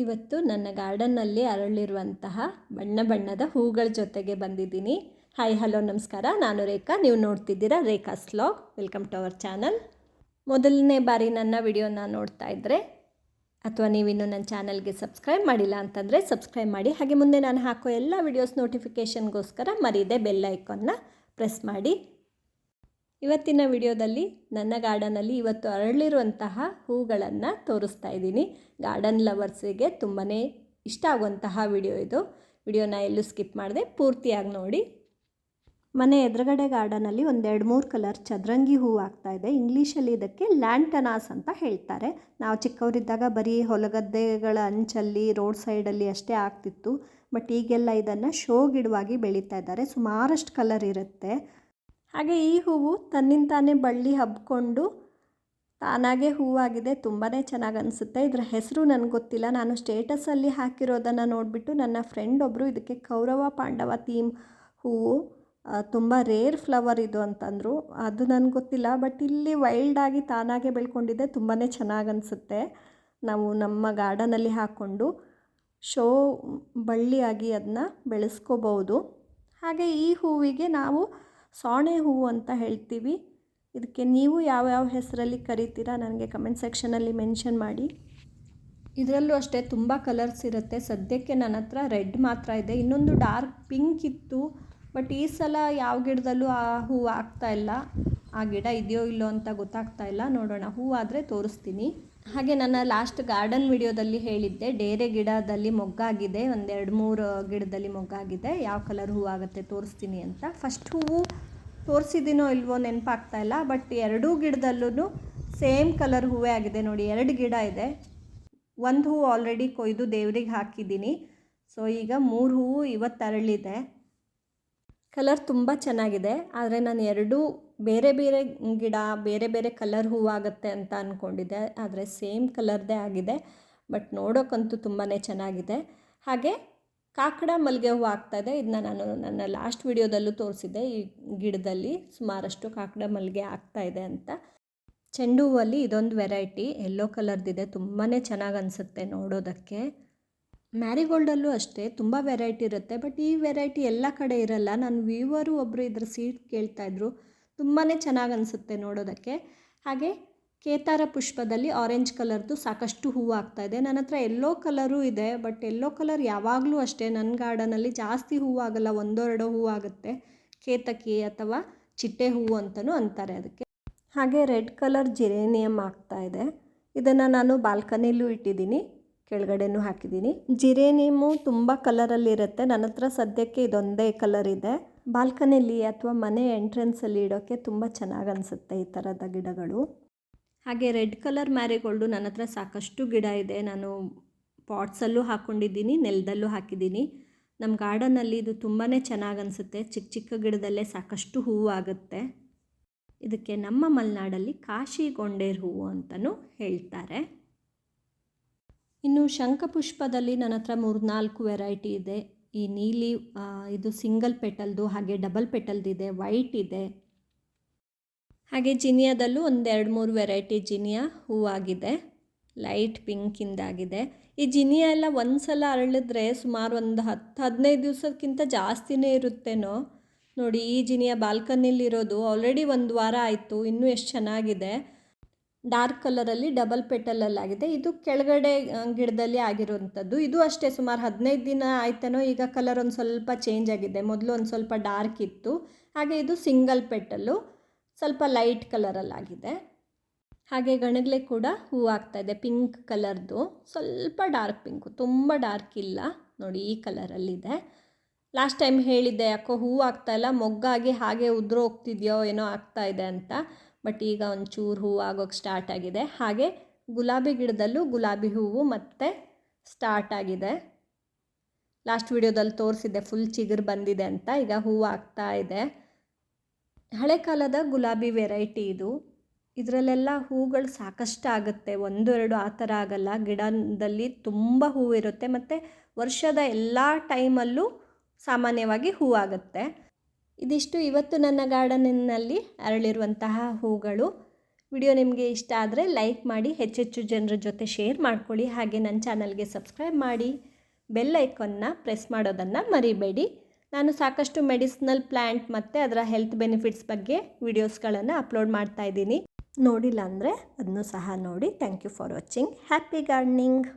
ಇವತ್ತು ನನ್ನ ಗಾರ್ಡನ್ನಲ್ಲಿ ಅರಳಿರುವಂತಹ ಬಣ್ಣ ಬಣ್ಣದ ಹೂಗಳ ಜೊತೆಗೆ ಬಂದಿದ್ದೀನಿ. ಹಾಯ್ ಹಲೋ ನಮಸ್ಕಾರ. ನಾನು ರೇಖಾ. ನೀವು ನೋಡ್ತಿದ್ದೀರಾ ರೇಖಾ ಸ್ಲಾಗ್ ವೆಲ್ಕಮ್ ಟು ಅವರ್ ಚಾನಲ್ ಮೊದಲನೇ ಬಾರಿ ನನ್ನ ವಿಡಿಯೋನ ನೋಡ್ತಾ ಇದ್ದರೆ ಅಥವಾ ನೀವಿನ್ನೂ ನನ್ನ ಚಾನಲ್ಗೆ ಸಬ್ಸ್ಕ್ರೈಬ್ ಮಾಡಿಲ್ಲ ಅಂತಂದರೆ ಸಬ್ಸ್ಕ್ರೈಬ್ ಮಾಡಿ. ಹಾಗೆ ಮುಂದೆ ನಾನು ಹಾಕೋ ಎಲ್ಲ ವಿಡಿಯೋಸ್ ನೋಟಿಫಿಕೇಷನ್ಗೋಸ್ಕರ ಮರೀದೆ ಬೆಲ್ ಐಕಾನ್ನ ಪ್ರೆಸ್ ಮಾಡಿ. ಇವತ್ತಿನ ವಿಡಿಯೋದಲ್ಲಿ ನನ್ನ ಗಾರ್ಡನಲ್ಲಿ ಇವತ್ತು ಅರಳಿರುವಂತಹ ಹೂಗಳನ್ನು ತೋರಿಸ್ತಾ ಇದ್ದೀನಿ. ಗಾರ್ಡನ್ ಲವರ್ಸಿಗೆ ತುಂಬಾ ಇಷ್ಟ ಆಗುವಂತಹ ವಿಡಿಯೋ ಇದು. ವಿಡಿಯೋನ ಎಲ್ಲೂ ಸ್ಕಿಪ್ ಮಾಡಿದೆ ಪೂರ್ತಿಯಾಗಿ ನೋಡಿ. ಮನೆ ಎದುರುಗಡೆ ಗಾರ್ಡನಲ್ಲಿ ಒಂದೆರಡು ಮೂರು ಕಲರ್ ಚದರಂಗಿ ಆಗ್ತಾ ಇದೆ. ಇಂಗ್ಲೀಷಲ್ಲಿ ಇದಕ್ಕೆ ಲ್ಯಾಂಟನಾಸ್ ಅಂತ ಹೇಳ್ತಾರೆ. ನಾವು ಚಿಕ್ಕವರಿದ್ದಾಗ ಬರೀ ಹೊಲಗದ್ದೆಗಳ ಅಂಚಲ್ಲಿ, ರೋಡ್ ಸೈಡಲ್ಲಿ ಅಷ್ಟೇ ಆಗ್ತಿತ್ತು. ಬಟ್ ಈಗೆಲ್ಲ ಇದನ್ನು ಶೋ ಗಿಡವಾಗಿ ಬೆಳೀತಾ ಇದ್ದಾರೆ. ಸುಮಾರಷ್ಟು ಕಲರ್ ಇರುತ್ತೆ. ಹಾಗೆ ಈ ಹೂವು ತನ್ನಿಂತಾನೇ ಬಳ್ಳಿ ಹಬ್ಕೊಂಡು ತಾನಾಗೆ ಹೂವಾಗಿದೆ ತುಂಬಾ ಚೆನ್ನಾಗಿ ಅನಿಸುತ್ತೆ. ಇದರ ಹೆಸರು ನನಗೆ ಗೊತ್ತಿಲ್ಲ. ನಾನು ಸ್ಟೇಟಸಲ್ಲಿ ಹಾಕಿರೋದನ್ನು ನೋಡಿಬಿಟ್ಟು ನನ್ನ ಫ್ರೆಂಡ್ ಒಬ್ಬರು ಇದಕ್ಕೆ ಕೌರವ ಪಾಂಡವ ಥೀಮ್ ಹೂವು ತುಂಬ ರೇರ್ ಫ್ಲವರ್ ಇದು ಅಂತಂದರು. ಅದು ನನಗೆ ಗೊತ್ತಿಲ್ಲ ಬಟ್ ಇಲ್ಲಿ ವೈಲ್ಡಾಗಿ ತಾನಾಗೆ ಬೆಳ್ಕೊಂಡಿದೆ ತುಂಬಾ ಚೆನ್ನಾಗಿ ಅನಿಸುತ್ತೆ. ನಾವು ನಮ್ಮ ಗಾರ್ಡನಲ್ಲಿ ಹಾಕ್ಕೊಂಡು ಶೋ ಬಳ್ಳಿಯಾಗಿ ಅದನ್ನ ಬೆಳೆಸ್ಕೋಬೋದು. ಹಾಗೆ ಈ ಹೂವಿಗೆ ನಾವು ಸಾಣೆ ಹೂವು ಅಂತ ಹೇಳ್ತೀವಿ. ಇದಕ್ಕೆ ನೀವು ಯಾವ್ಯಾವ ಹೆಸರಲ್ಲಿ ಕರಿತೀರಾ ನನಗೆ ಕಮೆಂಟ್ ಸೆಕ್ಷನಲ್ಲಿ ಮೆನ್ಷನ್ ಮಾಡಿ. ಇದರಲ್ಲೂ ಅಷ್ಟೇ ತುಂಬ ಕಲರ್ಸ್ ಇರುತ್ತೆ. ಸದ್ಯಕ್ಕೆ ನನ್ನ ಹತ್ರ ರೆಡ್ ಮಾತ್ರ ಇದೆ. ಇನ್ನೊಂದು ಡಾರ್ಕ್ ಪಿಂಕ್ ಇತ್ತು, ಬಟ್ ಈ ಸಲ ಯಾವ ಗಿಡದಲ್ಲೂ ಆ ಹೂವು ಆಗ್ತಾ ಇಲ್ಲ. ಆ ಗಿಡ ಇದೆಯೋ ಇಲ್ಲೋ ಅಂತ ಗೊತ್ತಾಗ್ತಾ ಇಲ್ಲ. ನೋಡೋಣ. ಹೂವಾದರೆ ತೋರಿಸ್ತೀನಿ. ಹಾಗೆ ನನ್ನ ಲಾಸ್ಟ್ ಗಾರ್ಡನ್ ವಿಡಿಯೋದಲ್ಲಿ ಹೇಳಿದ್ದೆ, ಡೇರೆ ಗಿಡದಲ್ಲಿ ಮೊಗ್ಗಾಗಿದೆ, ಒಂದೆರಡು ಮೂರು ಗಿಡದಲ್ಲಿ ಮೊಗ್ಗಾಗಿದೆ, ಯಾವ ಕಲರ್ ಹೂವು ಆಗುತ್ತೆ ತೋರಿಸ್ತೀನಿ ಅಂತ. ಫಸ್ಟ್ ಹೂವು ತೋರಿಸಿದ್ದೀನೋ ಇಲ್ವೋ ನೆನಪಾಗ್ತಾ ಇಲ್ಲ ಬಟ್ ಎರಡೂ ಗಿಡದಲ್ಲೂ ಸೇಮ್ ಕಲರ್ ಹೂವೇ ಆಗಿದೆ ನೋಡಿ, ಎರಡು ಗಿಡ ಇದೆ. ಒಂದು ಹೂವು ಆಲ್ರೆಡಿ ಕೊಯ್ದು ದೇವ್ರಿಗೆ ಹಾಕಿದ್ದೀನಿ. ಸೊ ಈಗ ಮೂರು ಹೂವು ಇವತ್ತು ಅರಳಿದೆ ಕಲರ್ ತುಂಬ ಚೆನ್ನಾಗಿದೆ, ಆದರೆ ನಾನು ಎರಡೂ ಬೇರೆ ಬೇರೆ ಗಿಡ, ಬೇರೆ ಬೇರೆ ಕಲರ್ ಹೂವಾಗುತ್ತೆ ಅಂತ ಅಂದ್ಕೊಂಡಿದ್ದೆ ಆದರೆ ಸೇಮ್ ಕಲರ್ದೇ ಆಗಿದೆ. ಬಟ್ ನೋಡೋಕ್ಕಂತೂ ತುಂಬಾ ಚೆನ್ನಾಗಿದೆ. ಹಾಗೆ ಕಾಕಡ ಮಲ್ಲಿಗೆ ಹೂವು ಆಗ್ತಾಯಿದೆ ಇದನ್ನ ನಾನು ನನ್ನ ಲಾಸ್ಟ್ ವಿಡಿಯೋದಲ್ಲೂ ತೋರಿಸಿದ್ದೆ. ಈ ಗಿಡದಲ್ಲಿ ಸುಮಾರಷ್ಟು ಕಾಕಡ ಮಲ್ಲಿಗೆ ಆಗ್ತಾ ಇದೆ ಅಂತ. ಚೆಂಡು ಹೂವಲ್ಲಿ ಇದೊಂದು ವೆರೈಟಿ ಎಲ್ಲೋ ಕಲರ್ದಿದೆ ತುಂಬಾ ಚೆನ್ನಾಗಿ ಅನಿಸುತ್ತೆ ನೋಡೋದಕ್ಕೆ. ಮ್ಯಾರಿಗೋಲ್ಡಲ್ಲೂ ಅಷ್ಟೇ. ತುಂಬ ವೆರೈಟಿ ಇರುತ್ತೆ. ಬಟ್ ಈ ವೆರೈಟಿ ಎಲ್ಲ ಕಡೆ ಇರಲ್ಲ. ನಾನು ವ್ಯೂವರು ಒಬ್ಬರು ಇದ್ರ ಸೀಟ್ ಕೇಳ್ತಾಯಿದ್ರು ತುಂಬಾ ಚೆನ್ನಾಗಿ ಅನಿಸುತ್ತೆ ನೋಡೋದಕ್ಕೆ. ಹಾಗೆ ಕೇತಾರ ಪುಷ್ಪದಲ್ಲಿ ಆರೆಂಜ್ ಕಲರ್ದು ಸಾಕಷ್ಟು ಹೂವು ಆಗ್ತಾ ಇದೆ. ನನ್ನ ಹತ್ರ ಎಲ್ಲೋ ಕಲರು ಇದೆ ಬಟ್ ಎಲ್ಲೋ ಕಲರ್ ಯಾವಾಗಲೂ ಅಷ್ಟೇ. ನನ್ನ ಗಾರ್ಡನಲ್ಲಿ ಜಾಸ್ತಿ ಹೂವು ಆಗಲ್ಲ, ಒಂದೆರಡು ಹೂವು ಆಗುತ್ತೆ. ಕೇತಕಿ ಅಥವಾ ಚಿಟ್ಟೆ ಹೂವು ಅಂತಲೂ ಅಂತಾರೆ ಅದಕ್ಕೆ. ಹಾಗೆ ರೆಡ್ ಕಲರ್ ಜಿರೇನಿಯಮ್ ಇದೆ. ಇದನ್ನು ನಾನು ಬಾಲ್ಕನಿಲೂ ಇಟ್ಟಿದ್ದೀನಿ, ಕೆಳಗಡೆನೂ ಹಾಕಿದ್ದೀನಿ. ಜಿರೇನಿಯಮು ತುಂಬ ಕಲರಲ್ಲಿರುತ್ತೆ ನನ್ನ ಹತ್ರ ಸದ್ಯಕ್ಕೆ ಇದೊಂದೇ ಕಲರ್ ಇದೆ. ಬಾಲ್ಕನಿಲಿ ಅಥವಾ ಮನೆ ಎಂಟ್ರೆನ್ಸಲ್ಲಿ ಇಡೋಕ್ಕೆ ತುಂಬ ಚೆನ್ನಾಗಿ ಅನಿಸುತ್ತೆ ಈ ಥರದ ಗಿಡಗಳು. ಹಾಗೆ ರೆಡ್ ಕಲರ್ ಮ್ಯಾರಿಗೋಲ್ಡು ನನ್ನ ಹತ್ರ ಸಾಕಷ್ಟು ಗಿಡ ಇದೆ. ನಾನು ಪಾಟ್ಸಲ್ಲೂ ಹಾಕ್ಕೊಂಡಿದ್ದೀನಿ ನೆಲದಲ್ಲೂ ಹಾಕಿದ್ದೀನಿ. ನಮ್ಮ ಗಾರ್ಡನಲ್ಲಿ ಇದು ತುಂಬಾ ಚೆನ್ನಾಗಿ ಅನಿಸುತ್ತೆ ಚಿಕ್ಕ ಚಿಕ್ಕ ಗಿಡದಲ್ಲೇ ಸಾಕಷ್ಟು ಹೂವು ಆಗುತ್ತೆ. ಇದಕ್ಕೆ ನಮ್ಮ ಮಲೆನಾಡಲ್ಲಿ ಕಾಶಿ ಗೊಂಡೇರ್ ಹೂವು ಅಂತಲೂ ಹೇಳ್ತಾರೆ. ಇನ್ನು ಶಂಖಪುಷ್ಪದಲ್ಲಿ ನನ್ನ ಹತ್ರ ಮೂರು ನಾಲ್ಕು ವೆರೈಟಿ ಇದೆ. ಈ ನೀಲಿ ಇದು ಸಿಂಗಲ್ ಪೆಟಲ್ದು ಹಾಗೆ ಡಬಲ್ ಪೆಟಲ್ದಿದೆ, ವೈಟ್ ಇದೆ. ಹಾಗೆ ಜಿನಿಯಾದಲ್ಲೂ ಒಂದೆರಡು ಮೂರು ವೆರೈಟಿ ಜಿನಿಯಾ ಹೂವಾಗಿದೆ, ಲೈಟ್ ಪಿಂಕಿಂದಾಗಿದೆ ಈ ಜಿನಿಯಾ ಎಲ್ಲ ಒಂದು ಸಲ ಅರಳಿದ್ರೆ ಸುಮಾರು ಒಂದು ಹತ್ತು ಹದಿನೈದು ದಿವಸಕ್ಕಿಂತ ಜಾಸ್ತಿನೇ ಇರುತ್ತೇನೋ. ನೋಡಿ ಈ ಜಿನಿಯಾ ಬಾಲ್ಕನಿಲಿರೋದು ಆಲ್ರೆಡಿ ಒಂದು ವಾರ ಆಯಿತು, ಇನ್ನೂ ಎಷ್ಟು ಚೆನ್ನಾಗಿದೆ. ಡಾರ್ಕ್ ಕಲರಲ್ಲಿ ಡಬಲ್ ಪೆಟಲಲ್ಲಾಗಿದೆ. ಇದು ಕೆಳಗಡೆ ಗಿಡದಲ್ಲಿ ಆಗಿರುವಂಥದ್ದು. ಇದು ಅಷ್ಟೇ, ಸುಮಾರು ಹದಿನೈದು ದಿನ ಆಯ್ತನೋ, ಈಗ ಕಲರ್ ಒಂದು ಸ್ವಲ್ಪ ಚೇಂಜ್ ಆಗಿದೆ. ಮೊದಲು ಒಂದು ಸ್ವಲ್ಪ ಡಾರ್ಕ್ ಇತ್ತು. ಹಾಗೆ ಇದು ಸಿಂಗಲ್ ಪೆಟಲ್ಲು ಸ್ವಲ್ಪ ಲೈಟ್ ಕಲರಲ್ಲಾಗಿದೆ. ಹಾಗೆ ಗಣಗಲೆ ಕೂಡ ಹೂ ಆಗ್ತಾ ಇದೆ, ಪಿಂಕ್ ಕಲರ್ದು. ಸ್ವಲ್ಪ ಡಾರ್ಕ್ ಪಿಂಕು, ತುಂಬ ಡಾರ್ಕ್ ಇಲ್ಲ. ನೋಡಿ, ಈ ಕಲರಲ್ಲಿದೆ. ಲಾಸ್ಟ್ ಟೈಮ್ ಹೇಳಿದ್ದೆ, ಯಾಕೋ ಆಗ್ತಾ ಇಲ್ಲ, ಮೊಗ್ಗಾಗಿ ಹಾಗೆ ಉದುರೋಗ್ತಿದೆಯೋ ಏನೋ ಆಗ್ತಾ ಇದೆ ಅಂತ. ಬಟ್ ಈಗ ಒಂಚೂರು ಹೂವು ಆಗೋಕ್ಕೆ ಸ್ಟಾರ್ಟ್ ಆಗಿದೆ. ಹಾಗೆ ಗುಲಾಬಿ ಗಿಡದಲ್ಲೂ ಗುಲಾಬಿ ಹೂವು ಮತ್ತೆ ಸ್ಟಾರ್ಟ್ ಆಗಿದೆ. ಲಾಸ್ಟ್ ವಿಡಿಯೋದಲ್ಲಿ ತೋರಿಸಿದ್ದೆ ಫುಲ್ ಚಿಗುರು ಬಂದಿದೆ ಅಂತ. ಈಗ ಹೂವು ಆಗ್ತಾ ಇದೆ. ಹಳೆ ಕಾಲದ ಗುಲಾಬಿ ವೆರೈಟಿ ಇದು. ಇದರಲ್ಲೆಲ್ಲ ಹೂಗಳು ಸಾಕಷ್ಟು ಆಗುತ್ತೆ. ಒಂದೆರಡು ಆ ಥರ ಆಗಲ್ಲ. ಗಿಡದಲ್ಲಿ ತುಂಬ ಹೂವು ಇರುತ್ತೆ. ಮತ್ತು ವರ್ಷದ ಎಲ್ಲ ಟೈಮಲ್ಲೂ ಸಾಮಾನ್ಯವಾಗಿ ಹೂವಾಗುತ್ತೆ ಇದಿಷ್ಟು ಇವತ್ತು ನನ್ನ ಗಾರ್ಡನಿನಲ್ಲಿ ಅರಳಿರುವಂತಹ ಹೂಗಳು. ವಿಡಿಯೋ ನಿಮಗೆ ಇಷ್ಟ ಆದರೆ ಲೈಕ್ ಮಾಡಿ, ಹೆಚ್ಚೆಚ್ಚು ಜನರ ಜೊತೆ ಶೇರ್ ಮಾಡ್ಕೊಳ್ಳಿ. ಹಾಗೆ ನನ್ನ ಚಾನಲ್ಗೆ ಸಬ್ಸ್ಕ್ರೈಬ್ ಮಾಡಿ, ಬೆಲ್ ಐಕನ್ನ ಪ್ರೆಸ್ ಮಾಡೋದನ್ನು ಮರಿಬೇಡಿ. ನಾನು ಸಾಕಷ್ಟು ಮೆಡಿಸಿನಲ್ ಪ್ಲ್ಯಾಂಟ್ ಮತ್ತು ಅದರ ಹೆಲ್ತ್ ಬೆನಿಫಿಟ್ಸ್ ಬಗ್ಗೆ ವಿಡಿಯೋಸ್ಗಳನ್ನು ಅಪ್ಲೋಡ್ ಮಾಡ್ತಾ ಇದ್ದೀನಿ. ನೋಡಿಲ್ಲ ಅಂದರೆ ಅದನ್ನು ಸಹ ನೋಡಿ. Thank you for watching. Happy gardening!